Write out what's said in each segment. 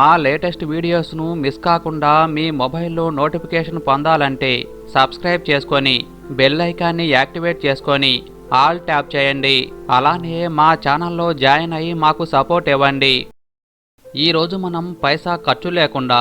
మా latest వీడియోస్ను miss కాకుండా మీ మొబైల్లో నోటిఫికేషన్ పొందాలంటే సబ్స్క్రైబ్ చేసుకొని బెల్ ఐకాన్ని యాక్టివేట్ చేసుకొని ఆల్ ట్యాప్ చేయండి. అలానే మా ఛానల్లో జాయిన్ అయ్యి మాకు సపోర్ట్ ఇవ్వండి. ఈరోజు మనం పైసా ఖర్చు లేకుండా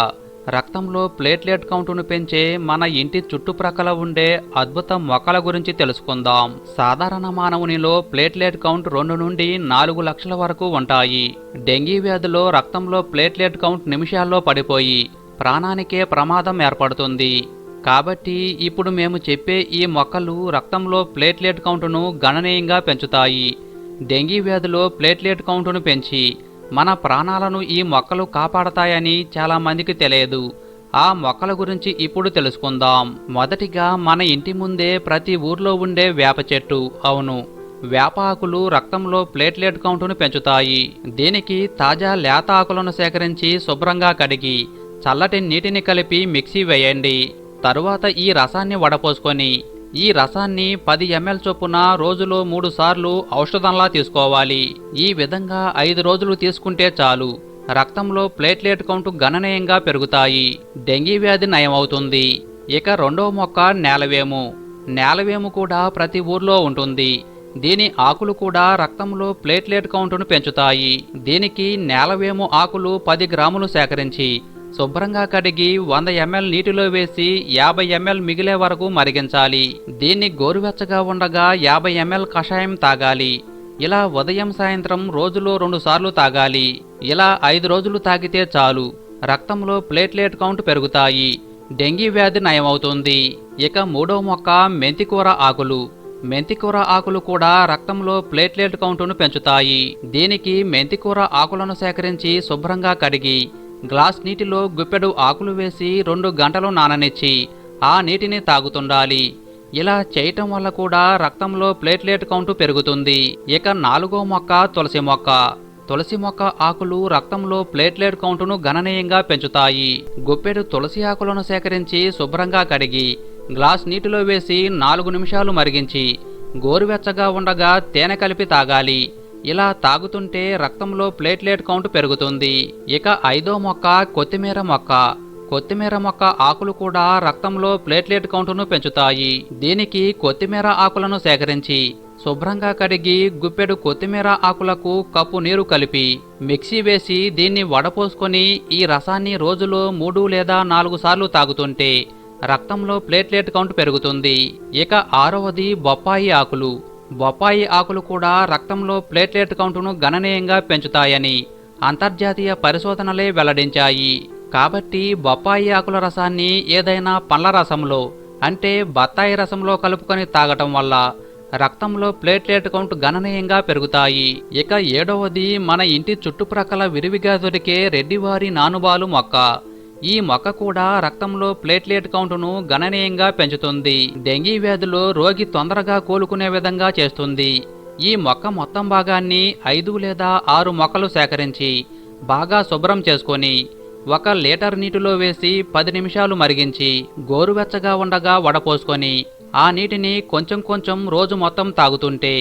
రక్తంలో ప్లేట్లెట్ కౌంటును పెంచే మన ఇంటి చుట్టుప్రక్కల ఉండే అద్భుత మొక్కల గురించి తెలుసుకుందాం. సాధారణ మానవునిలో ప్లేట్లెట్ కౌంట్ రెండు నుండి నాలుగు లక్షల వరకు ఉంటాయి. డెంగీ వ్యాధిలో రక్తంలో ప్లేట్లెట్ కౌంట్ నిమిషాల్లో పడిపోయి ప్రాణానికే ప్రమాదం ఏర్పడుతుంది. కాబట్టి ఇప్పుడు మేము చెప్పే ఈ మొక్కలు రక్తంలో ప్లేట్లెట్ కౌంటును గణనీయంగా పెంచుతాయి. డెంగీ వ్యాధిలో ప్లేట్లెట్ కౌంటును పెంచి మన ప్రాణాలను ఈ మొక్కలు కాపాడతాయని చాలా మందికి తెలియదు. ఆ మొక్కల గురించి ఇప్పుడు తెలుసుకుందాం. మొదటిగా మన ఇంటి ముందే ప్రతి ఊర్లో ఉండే వేప చెట్టు. అవును. వేప ఆకులు రక్తంలో ప్లేట్లెట్ కౌంటును పెంచుతాయి. దీనికి తాజా లేత ఆకులను సేకరించి శుభ్రంగా కడిగి చల్లటి నీటిని కలిపి మిక్సీ వేయండి. తరువాత ఈ రసాన్ని వడపోసుకొని ఈ రసాన్ని పది ఎంఎల్ చొప్పున రోజులో మూడు సార్లు ఔషధంలా తీసుకోవాలి. ఈ విధంగా ఐదు రోజులు తీసుకుంటే చాలు. రక్తంలో ప్లేట్లెట్ కౌంట్ గణనీయంగా పెరుగుతాయి. డెంగీ వ్యాధి నయమవుతుంది. ఇక రెండవ మొక్క నేలవేము. నేలవేము కూడా ప్రతి ఊర్లో ఉంటుంది. దీని ఆకులు కూడా రక్తంలో ప్లేట్లెట్ కౌంటును పెంచుతాయి. దీనికి నేలవేము ఆకులు పది గ్రాములు సేకరించి శుభ్రంగా కడిగి వంద ఎంఎల్ నీటిలో వేసి యాభై ఎంఎల్ మిగిలే వరకు మరిగించాలి. దీన్ని గోరువెచ్చగా ఉండగా యాభై ఎంఎల్ కషాయం తాగాలి. ఇలా ఉదయం సాయంత్రం రోజులో రెండు సార్లు తాగాలి. ఇలా ఐదు రోజులు తాగితే చాలు. రక్తంలో ప్లేట్లెట్ కౌంట్ పెరుగుతాయి. డెంగీ వ్యాధి నయమవుతుంది. ఇక మూడో మొక్క మెంతికూర ఆకులు. మెంతికూర ఆకులు కూడా రక్తంలో ప్లేట్లెట్ కౌంటును పెంచుతాయి. దీనికి మెంతికూర ఆకులను సేకరించి శుభ్రంగా కడిగి గ్లాస్ నీటిలో గుప్పెడు ఆకులు వేసి రెండు గంటలు నాననిచ్చి ఆ నీటిని తాగుతుండాలి. ఇలా చేయటం వల్ల కూడా రక్తంలో ప్లేట్లెట్ కౌంటు పెరుగుతుంది. ఇక నాలుగో మొక్క తులసి మొక్క. తులసి మొక్క ఆకులు రక్తంలో ప్లేట్లెట్ కౌంటును గణనీయంగా పెంచుతాయి. గుప్పెడు తులసి ఆకులను సేకరించి శుభ్రంగా కడిగి గ్లాస్ నీటిలో వేసి నాలుగు నిమిషాలు మరిగించి గోరువెచ్చగా ఉండగా తేనె కలిపి తాగాలి. ఇలా తాగుతుంటే రక్తంలో ప్లేట్లెట్ కౌంట్ పెరుగుతుంది. ఇక ఐదో మొక్క కొత్తిమీర మొక్క. కొత్తిమీర మొక్క ఆకులు కూడా రక్తంలో ప్లేట్లెట్ కౌంటును పెంచుతాయి. దీనికి కొత్తిమీర ఆకులను సేకరించి శుభ్రంగా కడిగి గుప్పెడు కొత్తిమీర ఆకులకు కప్పు నీరు కలిపి మిక్సీ వేసి దీన్ని వడపోసుకొని ఈ రసాన్ని రోజులో మూడు లేదా నాలుగు సార్లు తాగుతుంటే రక్తంలో ప్లేట్లెట్ కౌంట్ పెరుగుతుంది. ఇక ఆరవది బొప్పాయి ఆకులు. బొప్పాయి ఆకులు కూడా రక్తంలో ప్లేట్లెట్ కౌంటును గణనీయంగా పెంచుతాయని అంతర్జాతీయ పరిశోధనలే వెల్లడించాయి. కాబట్టి బొప్పాయి ఆకుల రసాన్ని ఏదైనా పండ్ల రసంలో అంటే బత్తాయి రసంలో కలుపుకొని తాగటం వల్ల రక్తంలో ప్లేట్లెట్ కౌంట్ గణనీయంగా పెరుగుతాయి. ఇక ఏడవది మన ఇంటి చుట్టుప్రక్కల విరివిగా దొరికే రెడ్డివారి నానుబాలు మొక్క. ఈ మొక్క కూడా రక్తంలో ప్లేట్లెట్ కౌంటును గణనీయంగా పెంచుతుంది. డెంగీ వ్యాధులు రోగి తొందరగా కోలుకునే విధంగా చేస్తుంది. ఈ మొక్క మొత్తం భాగాన్ని ఐదు లేదా ఆరు మొక్కలు సేకరించి బాగా శుభ్రం చేసుకొని ఒక లీటర్ నీటిలో వేసి పది నిమిషాలు మరిగించి గోరువెచ్చగా ఉండగా వడపోసుకొని ఆ నీటిని కొంచెం కొంచెం రోజు మొత్తం తాగుతుంటే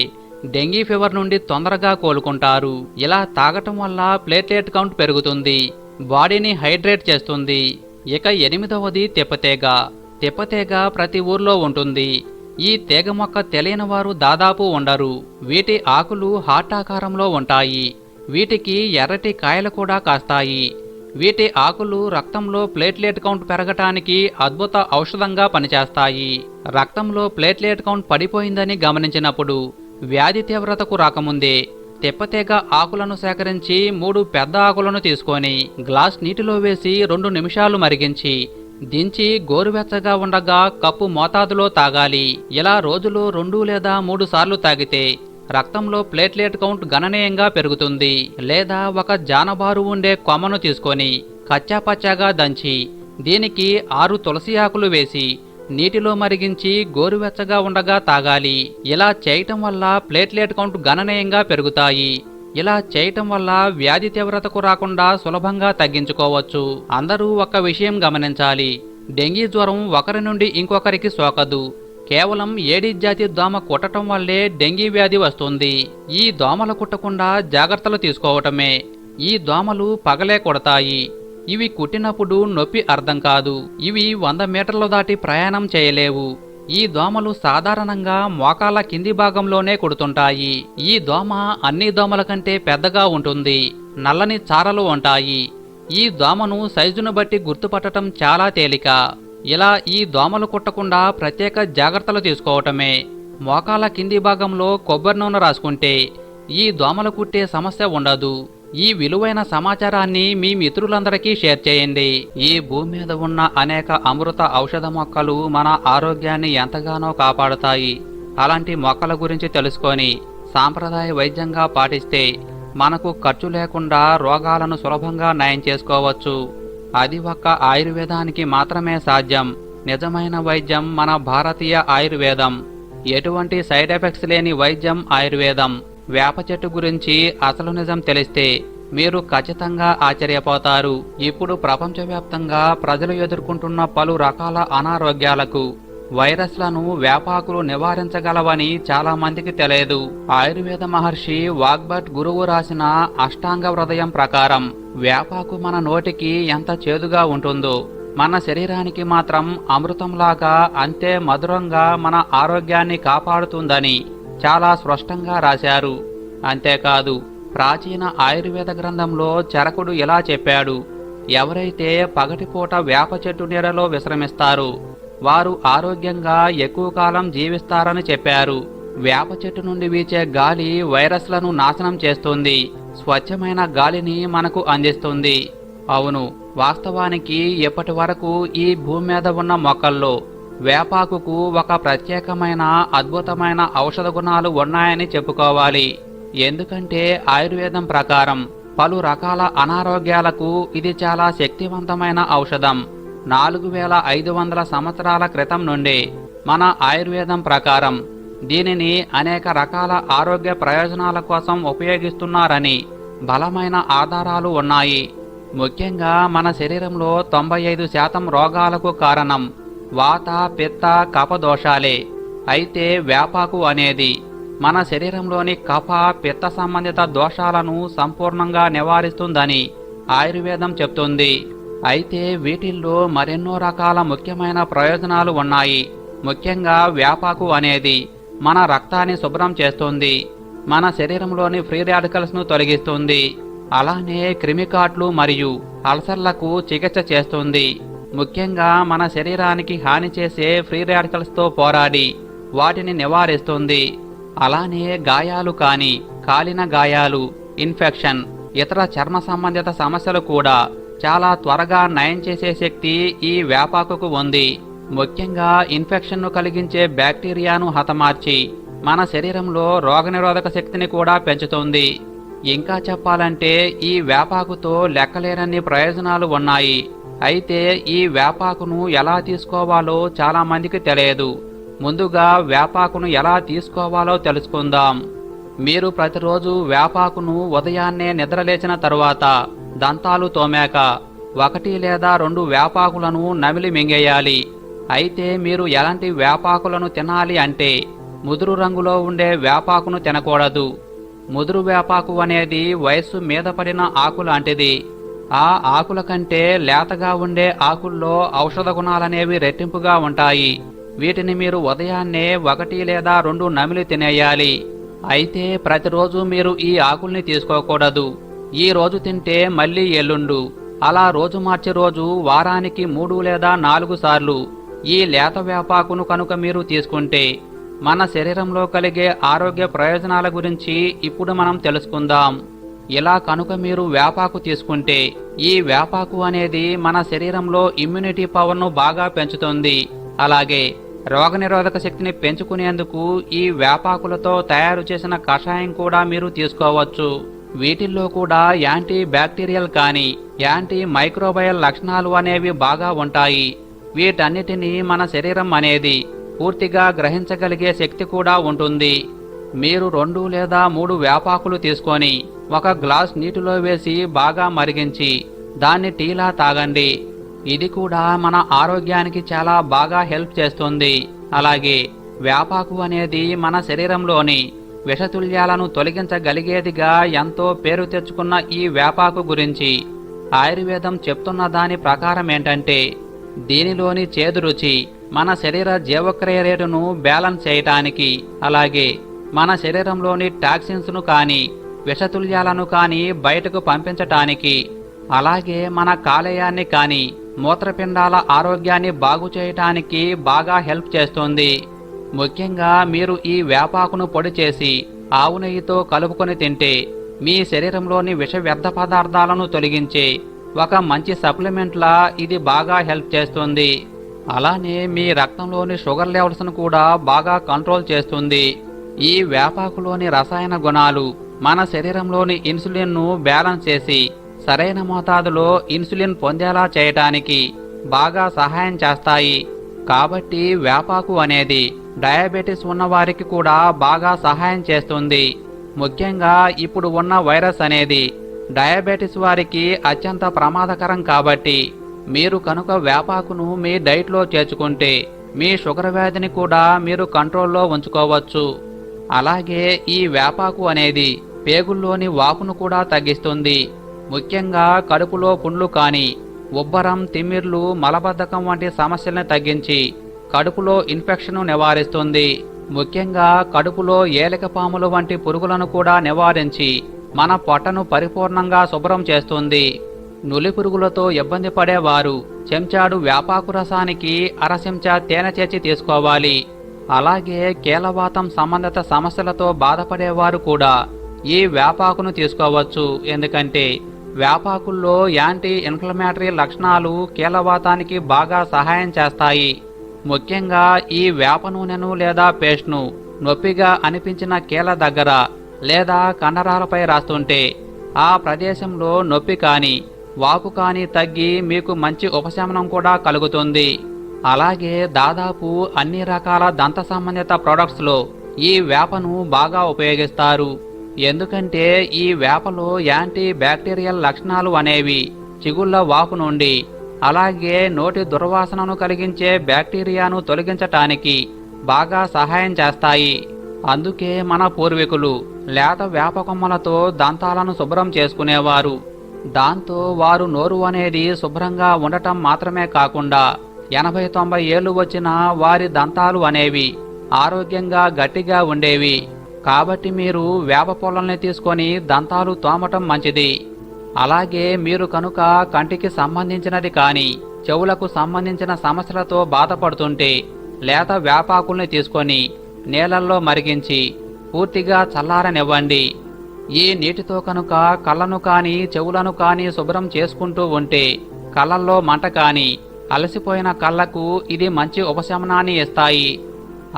డెంగీ ఫీవర్ నుండి తొందరగా కోలుకుంటారు. ఇలా తాగటం వల్ల ప్లేట్లెట్ కౌంట్ పెరుగుతుంది. బాడీని హైడ్రేట్ చేస్తుంది. ఇక ఎనిమిదవది తెప్పతేగ. తెప్పతేగ ప్రతి ఊర్లో ఉంటుంది. ఈ తీగ మొక్క తెలియని వారు దాదాపు ఉండరు. వీటి ఆకులు హార్ట్ ఆకారంలో ఉంటాయి. వీటికి ఎర్రటి కాయలు కూడా కాస్తాయి. వీటి ఆకులు రక్తంలో ప్లేట్లెట్ కౌంట్ పెరగటానికి అద్భుత ఔషధంగా పనిచేస్తాయి. రక్తంలో ప్లేట్లెట్ కౌంట్ పడిపోయిందని గమనించినప్పుడు వ్యాధి తీవ్రతకు రాకముందే తెప్పతీగ ఆకులను సేకరించి మూడు పెద్ద ఆకులను తీసుకొని గ్లాస్ నీటిలో వేసి రెండు నిమిషాలు మరిగించి దించి గోరువెచ్చగా ఉండగా కప్పు మోతాదులో తాగాలి. ఇలా రోజులో రెండు లేదా మూడు సార్లు తాగితే రక్తంలో ప్లేట్లెట్ కౌంట్ గణనీయంగా పెరుగుతుంది. లేదా ఒక జానబారు ఉండే కొమ్మను తీసుకొని కచ్చాపచ్చాగా దంచి దీనికి ఆరు తులసి ఆకులు వేసి నీటిలో మరిగించి గోరువెచ్చగా ఉండగా తాగాలి. ఇలా చేయటం వల్ల ప్లేట్లెట్ కౌంట్ గణనీయంగా పెరుగుతాయి. ఇలా చేయటం వల్ల వ్యాధి తీవ్రతకు రాకుండా సులభంగా తగ్గించుకోవచ్చు. అందరూ ఒక విషయం గమనించాలి. డెంగీ జ్వరం ఒకరి నుండి ఇంకొకరికి సోకదు. కేవలం ఏడీ జాతి దోమ కుట్టడం వల్లే డెంగీ వ్యాధి వస్తుంది. ఈ దోమలు కుట్టకుండా జాగ్రత్తలు తీసుకోవటమే. ఈ దోమలు పగలే కొడతాయి. ఇవి కుట్టినప్పుడు నొప్పి అర్థం కాదు. ఇవి వంద మీటర్లు దాటి ప్రయాణం చేయలేవు. ఈ దోమలు సాధారణంగా మోకాళ్ళ కింది భాగంలోనే కుడుతుంటాయి. ఈ దోమ అన్ని దోమల కంటే పెద్దగా ఉంటుంది. నల్లని చారలు ఉంటాయి. ఈ దోమను సైజును బట్టి గుర్తుపట్టడం చాలా తేలిక. ఇలా ఈ దోమలు కుట్టకుండా ప్రత్యేక జాగ్రత్తలు తీసుకోవటమే. మోకాళ్ళ కింది భాగంలో కొబ్బరి నూనె రాసుకుంటే ఈ దోమలు కుట్టే సమస్య ఉండదు. ఈ విలువైన సమాచారాన్ని మీ మిత్రులందరికీ షేర్ చేయండి. ఈ భూమి మీద ఉన్న అనేక అమృత ఔషధ మొక్కలు మన ఆరోగ్యాన్ని ఎంతగానో కాపాడుతాయి. అలాంటి మొక్కల గురించి తెలుసుకొని సాంప్రదాయ వైద్యంగా పాటిస్తే మనకు ఖర్చు లేకుండా రోగాలను సులభంగా నయం చేసుకోవచ్చు. అది ఒక్క ఆయుర్వేదానికి మాత్రమే సాధ్యం. నిజమైన వైద్యం మన భారతీయ ఆయుర్వేదం. ఎటువంటి సైడ్ ఎఫెక్ట్స్ లేని వైద్యం ఆయుర్వేదం. వేప చెట్టు గురించి అసలు నిజం తెలిస్తే మీరు ఖచ్చితంగా ఆశ్చర్యపోతారు. ఇప్పుడు ప్రపంచవ్యాప్తంగా ప్రజలు ఎదుర్కొంటున్న పలు రకాల అనారోగ్యాలకు వైరస్లను వేపాకులు నివారించగలవని చాలా మందికి తెలియదు. ఆయుర్వేద మహర్షి వాగ్భట్ గురువు రాసిన అష్టాంగ హృదయం ప్రకారం వేపాకు మన నోటికి ఎంత చేదుగా ఉంటుందో మన శరీరానికి మాత్రం అమృతంలాగా అంతే మధురంగా మన ఆరోగ్యాన్ని కాపాడుతుందని చాలా స్పష్టంగా రాశారు. అంతేకాదు ప్రాచీన ఆయుర్వేద గ్రంథంలో చరకుడు ఇలా చెప్పాడు ఎవరైతే పగటిపూట వేప చెట్టు నీడలో విశ్రమిస్తారు వారు ఆరోగ్యంగా ఎక్కువ కాలం జీవిస్తారని చెప్పారు. వేప చెట్టు నుండి వీచే గాలి వైరస్లను నాశనం చేస్తుంది స్వచ్ఛమైన గాలిని మనకు అందిస్తుంది. అవును వాస్తవానికి ఇప్పటి వరకు ఈ భూమి మీద ఉన్న మొక్కల్లో వేపాకుకు ఒక ప్రత్యేకమైన అద్భుతమైన ఔషధ గుణాలు ఉన్నాయని చెప్పుకోవాలి. ఎందుకంటే ఆయుర్వేదం ప్రకారం పలు రకాల అనారోగ్యాలకు ఇది చాలా శక్తివంతమైన ఔషధం. నాలుగు వేల ఐదు వందల సంవత్సరాల క్రితం నుండి మన ఆయుర్వేదం ప్రకారం దీనిని అనేక రకాల ఆరోగ్య ప్రయోజనాల కోసం ఉపయోగిస్తున్నారని బలమైన ఆధారాలు ఉన్నాయి. ముఖ్యంగా మన శరీరంలో తొంభై ఐదు శాతం రోగాలకు కారణం వాత పిత్త కపదోషాలే అయితే వేపాకు అనేది మన శరీరంలోని కఫ పిత్త సంబంధిత దోషాలను సంపూర్ణంగా నివారిస్తుందని ఆయుర్వేదం చెప్తుంది. అయితే వీటిల్లో మరెన్నో రకాల ముఖ్యమైన ప్రయోజనాలు ఉన్నాయి. ముఖ్యంగా వేపాకు అనేది మన రక్తాన్ని శుభ్రం చేస్తుంది. మన శరీరంలోని ఫ్రీ రాడికల్స్ను తొలగిస్తుంది. అలానే క్రిమికాట్లు మరియు అల్సర్లకు చికిత్స చేస్తుంది. ముఖ్యంగా మన శరీరానికి హాని చేసే ఫ్రీ రాడికల్స్తో పోరాడి వాటిని నివారిస్తుంది. అలానే గాయాలు కాని కాలిన గాయాలు ఇన్ఫెక్షన్ ఇతర చర్మ సంబంధిత సమస్యలు కూడా చాలా త్వరగా నయం చేసే శక్తి ఈ వేపాకుకు ఉంది. ముఖ్యంగా ఇన్ఫెక్షన్ను కలిగించే బ్యాక్టీరియాను హతమార్చి మన శరీరంలో రోగనిరోధక శక్తిని కూడా పెంచుతుంది. ఇంకా చెప్పాలంటే ఈ వేపాకుతో లెక్కలేనన్ని ప్రయోజనాలు ఉన్నాయి. అయితే ఈ వేపాకును ఎలా తీసుకోవాలో చాలా మందికి తెలియదు. ముందుగా వేపాకును ఎలా తీసుకోవాలో తెలుసుకుందాం. మీరు ప్రతిరోజు వేపాకును ఉదయాన్నే నిద్రలేచిన తరువాత దంతాలు తోమాక ఒకటి లేదా రెండు వేపాకులను నమిలి మింగేయాలి. అయితే మీరు ఎలాంటి వేపాకులను తినాలి అంటే ముదురు రంగులో ఉండే వేపాకును తినకూడదు. ముదురు వేపాకు అనేది వయస్సు మీద పడిన ఆకు లాంటిది ఆ ఆకుల కంటే లేతగా ఉండే ఆకుల్లో ఔషధ గుణాలనేవి రెట్టింపుగా ఉంటాయి. వీటిని మీరు ఉదయాన్నే ఒకటి లేదా రెండు నమిలి తినేయాలి. అయితే ప్రతిరోజు మీరు ఈ ఆకుల్ని తీసుకోకూడదు. ఈ రోజు తింటే మళ్ళీ ఎల్లుండు. అలా రోజు మార్చి రోజు వారానికి మూడు లేదా నాలుగు సార్లు ఈ లేత వేపాకును కనుక మీరు తీసుకుంటే మన శరీరంలో కలిగే ఆరోగ్య ప్రయోజనాల గురించి ఇప్పుడు మనం తెలుసుకుందాం. ఇలా కనుక మీరు వేపాకు తీసుకుంటే ఈ వేపాకు అనేది మన శరీరంలో ఇమ్యూనిటీ పవర్ను బాగా పెంచుతుంది. అలాగే రోగనిరోధక శక్తిని పెంచుకునేందుకు ఈ వేపాకులతో తయారు చేసిన కషాయం కూడా మీరు తీసుకోవచ్చు. వీటిల్లో కూడా యాంటీ బ్యాక్టీరియల్ కానీ యాంటీ మైక్రోబయల్ లక్షణాలు అనేవి బాగా ఉంటాయి. వీటన్నిటినీ మన శరీరం అనేది పూర్తిగా గ్రహించగలిగే శక్తి కూడా ఉంటుంది. మీరు రెండు లేదా మూడు వేపాకులు తీసుకొని ఒక గ్లాస్ నీటిలో వేసి బాగా మరిగించి దాన్ని టీలా తాగండి. ఇది కూడా మన ఆరోగ్యానికి చాలా బాగా హెల్ప్ చేస్తుంది. అలాగే వేపాకు అనేది మన శరీరంలోని విషతుల్యాలను తొలగించగలిగేదిగా ఎంతో పేరు తెచ్చుకున్న ఈ వేపాకు గురించి ఆయుర్వేదం చెప్తున్న దాని ప్రకారం ఏంటంటే దీనిలోని చేదు రుచి మన శరీర జీవక్రియ రేటును బ్యాలెన్స్ చేయటానికి అలాగే మన శరీరంలోని టాక్సిన్స్ను కానీ విషతుల్యాలను కానీ బయటకు పంపించటానికి అలాగే మన కాలేయాన్ని కానీ మూత్రపిండాల ఆరోగ్యాన్ని బాగు చేయటానికి బాగా హెల్ప్ చేస్తుంది. ముఖ్యంగా మీరు ఈ వేపాకును పొడి చేసి ఆవు నెయ్యితో కలుపుకొని తింటే మీ శరీరంలోని విష వ్యర్థ పదార్థాలను తొలగించే ఒక మంచి సప్లిమెంట్లా ఇది బాగా హెల్ప్ చేస్తుంది. అలానే మీ రక్తంలోని షుగర్ లెవెల్స్ను కూడా బాగా కంట్రోల్ చేస్తుంది. ఈ వేపాకులోని రసాయన గుణాలు మన శరీరంలోని ఇన్సులిన్ను బ్యాలెన్స్ చేసి సరైన మోతాదులో ఇన్సులిన్ పొందేలా చేయటానికి బాగా సహాయం చేస్తాయి. కాబట్టి వేపాకు అనేది డయాబెటిస్ ఉన్నవారికి కూడా బాగా సహాయం చేస్తుంది. ముఖ్యంగా ఇప్పుడు ఉన్న వైరస్ అనేది డయాబెటిస్ వారికి అత్యంత ప్రమాదకరం కాబట్టి మీరు కనుక వేపాకును మీ డైట్లో చేర్చుకుంటే మీ షుగర్ వ్యాధిని కూడా మీరు కంట్రోల్లో ఉంచుకోవచ్చు. అలాగే ఈ వేపాకు అనేది పేగుల్లోని వాపును కూడా తగ్గిస్తుంది. ముఖ్యంగా కడుపులో పుండ్లు కానీ ఉబ్బరం తిమ్మిర్లు మలబద్ధకం వంటి సమస్యలను తగ్గించి కడుపులో ఇన్ఫెక్షన్ను నివారిస్తుంది. ముఖ్యంగా కడుపులో ఏలికపాములు వంటి పురుగులను కూడా నివారించి మన పొట్టను పరిపూర్ణంగా శుభ్రం చేస్తుంది. నులి పురుగులతో ఇబ్బంది పడేవారు చెంచాడు వేపాకు రసానికి అర చెంచా తేనె చేర్చి తీసుకోవాలి. అలాగే కీలవాతం సంబంధిత సమస్యలతో బాధపడేవారు కూడా ఈ వేపాకును తీసుకోవచ్చు. ఎందుకంటే వేపాకుల్లో యాంటీ ఇన్ఫ్లమేటరీ లక్షణాలు కీలవాతానికి బాగా సహాయం చేస్తాయి. ముఖ్యంగా ఈ వేప నూనెను లేదా పేస్ట్ను నొప్పిగా అనిపించిన కీల దగ్గర లేదా కండరాలపై రాస్తుంటే ఆ ప్రదేశంలో నొప్పి కానీ వాపు కానీ తగ్గి మీకు మంచి ఉపశమనం కూడా కలుగుతుంది. అలాగే దాదాపు అన్ని రకాల దంత సంబంధిత ప్రొడక్ట్స్లో ఈ వేపను బాగా ఉపయోగిస్తారు. ఎందుకంటే ఈ వేపలో యాంటీ బ్యాక్టీరియల్ లక్షణాలు అనేవి చిగుళ్ళ వాపు నుండి అలాగే నోటి దుర్వాసనను కలిగించే బ్యాక్టీరియాను తొలగించటానికి బాగా సహాయం చేస్తాయి. అందుకే మన పూర్వీకులు లేత వేప కొమ్మలతో దంతాలను శుభ్రం చేసుకునేవారు. దాంతో వారు నోరు అనేది శుభ్రంగా ఉండటం మాత్రమే కాకుండా ఎనభై తొంభై ఏళ్ళు వచ్చిన వారి దంతాలు అనేవి ఆరోగ్యంగా గట్టిగా ఉండేవి. కాబట్టి మీరు వేప పొలంని తీసుకొని దంతాలు తోమటం మంచిది. అలాగే మీరు కనుక కంటికి సంబంధించినది కానీ చెవులకు సంబంధించిన సమస్యలతో బాధపడుతుంటే లేత వేపాకుల్ని తీసుకొని నీళ్ళల్లో మరిగించి పూర్తిగా చల్లారనివ్వండి. ఈ నీటితో కనుక కళ్ళను కానీ చెవులను కానీ శుభ్రం చేసుకుంటూ ఉంటే కళ్ళల్లో మంట కానీ అలసిపోయిన కళ్ళకు ఇది మంచి ఉపశమనాన్ని ఇస్తాయి.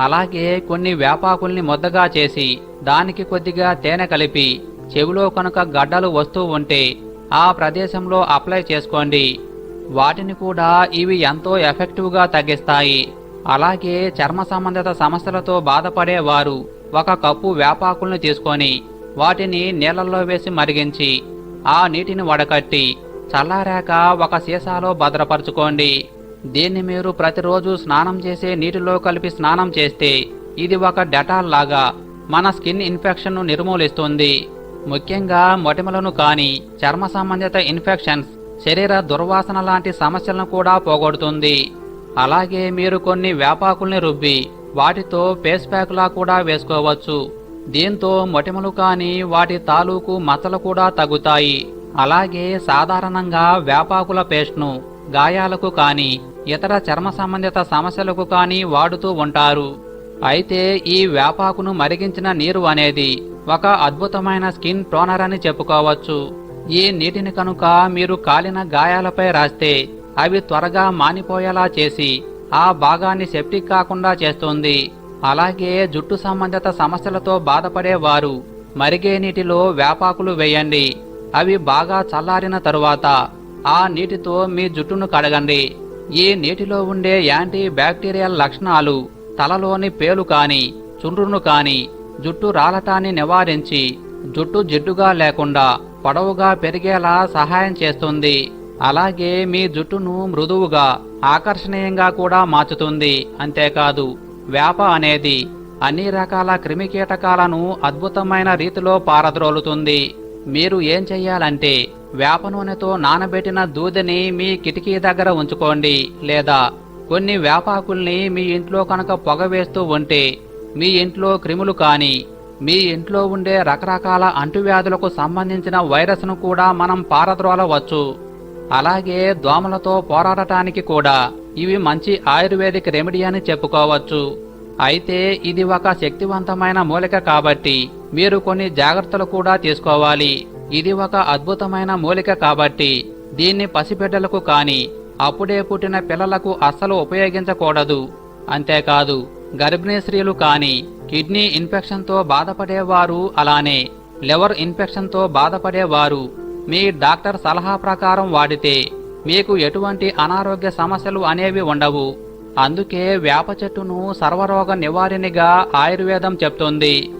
అలాగే కొన్ని వేపాకుల్ని ముద్దగా చేసి దానికి కొద్దిగా తేనె కలిపి చెవిలో కనుక గడ్డలు వస్తూ ఉంటే ఆ ప్రదేశంలో అప్లై చేసుకోండి. వాటిని కూడా ఇవి ఎంతో ఎఫెక్టివ్గా తగ్గిస్తాయి. అలాగే చర్మ సంబంధిత సమస్యలతో బాధపడేవారు ఒక కప్పు వేపాకుల్ని తీసుకొని వాటిని నీళ్ళల్లో వేసి మరిగించి ఆ నీటిని వడకట్టి చల్లారాక ఒక సీసాలో భద్రపరచుకోండి. దీన్ని మీరు ప్రతిరోజు స్నానం చేసే నీటిలో కలిపి స్నానం చేస్తే ఇది ఒక డెటాల్ లాగా మన స్కిన్ ఇన్ఫెక్షన్ను నిర్మూలిస్తుంది. ముఖ్యంగా మొటిమలను కానీ చర్మ సంబంధిత ఇన్ఫెక్షన్స్ శరీర దుర్వాసన లాంటి సమస్యలను కూడా పోగొడుతుంది. అలాగే మీరు కొన్ని వేపాకుల్ని రుబ్బి వాటితో ఫేస్ ప్యాక్లా కూడా వేసుకోవచ్చు. దీంతో మొటిమలు కానీ వాటి తాలూకు మచ్చలు కూడా తగ్గుతాయి. అలాగే సాధారణంగా వేపాకుల పేస్ట్ను గాయాలకు కానీ ఇతర చర్మ సంబంధిత సమస్యలకు కానీ వాడుతూ ఉంటారు. అయితే ఈ వేపాకును మరిగించిన నీరు అనేది ఒక అద్భుతమైన స్కిన్ టోనర్ అని చెప్పుకోవచ్చు. ఈ నీటిని కనుక మీరు కాలిన గాయాలపై రాస్తే అవి త్వరగా మానిపోయేలా చేసి ఆ భాగాన్ని సెప్టిక్ కాకుండా చేస్తుంది. అలాగే జుట్టు సంబంధిత సమస్యలతో బాధపడే వారు మరిగే నీటిలో వేపాకులు వేయండి. అవి బాగా చల్లారిన తరువాత ఆ నీటితో మీ జుట్టును కడగండి. ఈ నీటిలో ఉండే యాంటీ బ్యాక్టీరియల్ లక్షణాలు తలలోని పేలు కాని చుండ్రును కాని జుట్టు రాలటాన్ని నివారించి జుట్టు జిడ్డుగా లేకుండా పొడవుగా పెరిగేలా సహాయం చేస్తుంది. అలాగే మీ జుట్టును మృదువుగా ఆకర్షణీయంగా కూడా మార్చుతుంది. అంతేకాదు వేప అనేది అన్ని రకాల క్రిమికీటకాలను అద్భుతమైన రీతిలో పారద్రోలుతుంది. మీరు ఏం చెయ్యాలంటే వేప నూనెతో నానబెట్టిన దూదిని మీ కిటికీ దగ్గర ఉంచుకోండి లేదా కొన్ని వేపాకుల్ని మీ ఇంట్లో కనుక పొగ వేస్తూ ఉంటే మీ ఇంట్లో క్రిములు కానీ మీ ఇంట్లో ఉండే రకరకాల అంటువ్యాధులకు సంబంధించిన వైరస్ను కూడా మనం పారద్రోలవచ్చు. అలాగే దోమలతో పోరాడటానికి కూడా ఇవి మంచి ఆయుర్వేదిక్ రెమెడీ అని చెప్పుకోవచ్చు. అయితే ఇది ఒక శక్తివంతమైన మూలిక కాబట్టి మీరు కొన్ని జాగ్రత్తలు కూడా తీసుకోవాలి. ఇది ఒక అద్భుతమైన మూలిక కాబట్టి దీన్ని పసిబిడ్డలకు కానీ అప్పుడే పుట్టిన పిల్లలకు అస్సలు ఉపయోగించకూడదు. అంతేకాదు గర్భిణీ స్త్రీలు కానీ కిడ్నీ ఇన్ఫెక్షన్తో బాధపడేవారు అలానే లివర్ ఇన్ఫెక్షన్తో బాధపడేవారు. మీ డాక్టర్ సలహా ప్రకారం వాడితే మీకు ఎటువంటి అనారోగ్య సమస్యలు అనేవి ఉండవు. అందుకే వేప చెట్టును సర్వరోగ నివారిణిగా ఆయుర్వేదం చెప్తోంది.